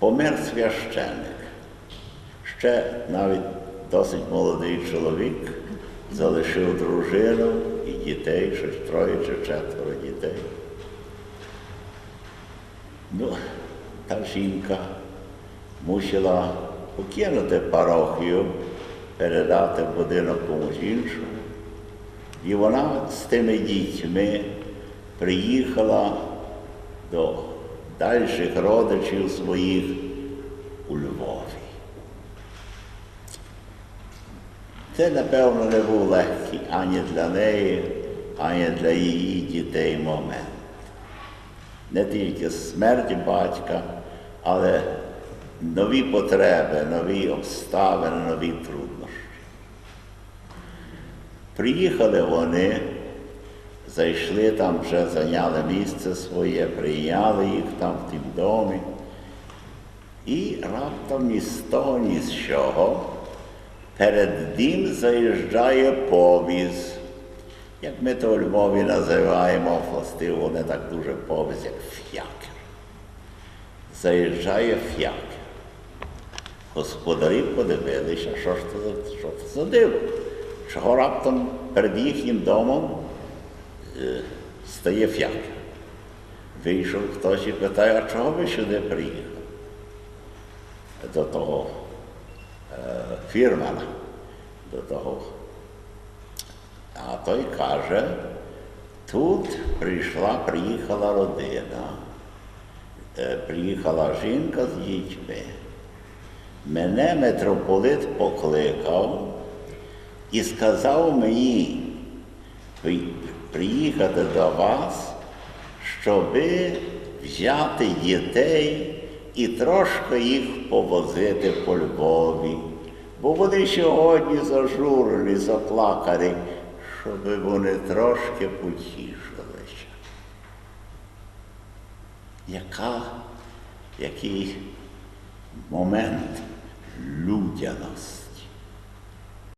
помер священик. Ще навіть досить молодий чоловік залишив дружину і дітей, щось троє чи четверо дітей. Ну, та жінка мусила покинути парохію, передати будинок комусь іншому. І вона з тими дітьми приїхала до дальших родичів своїх у Львові. Це, напевно, не був легкий ані для неї, ані для її дітей момент. Не тільки смерть батька, але нові потреби, нові обставини, нові труднощі. Приїхали вони, зайшли там, вже зайняли місце своє, прийняли їх там в тім домі. І раптом ні з того, ні з чого перед дім заїжджає повіз. Як ми то у Львові називаємо, властиво не так дуже повіз, як ф'якер. Заїжджає ф'якер. Господарі подивилися, що ж це, що це за диво. Чого раптом перед їхнім домом стає ф'якер. Вийшов хтось і питає, а чого ви сюди приїхали? До того е, фірмана, до того. А той каже, тут прийшла, приїхала родина, е, приїхала жінка з дітьми. Мене митрополит покликав і сказав мені приїхати до вас, щоби взяти дітей і трошки їх повозити по Львові. Бо вони сьогодні зажурили, заплакали, щоб вони трошки потішилися. Яка, який момент людяності.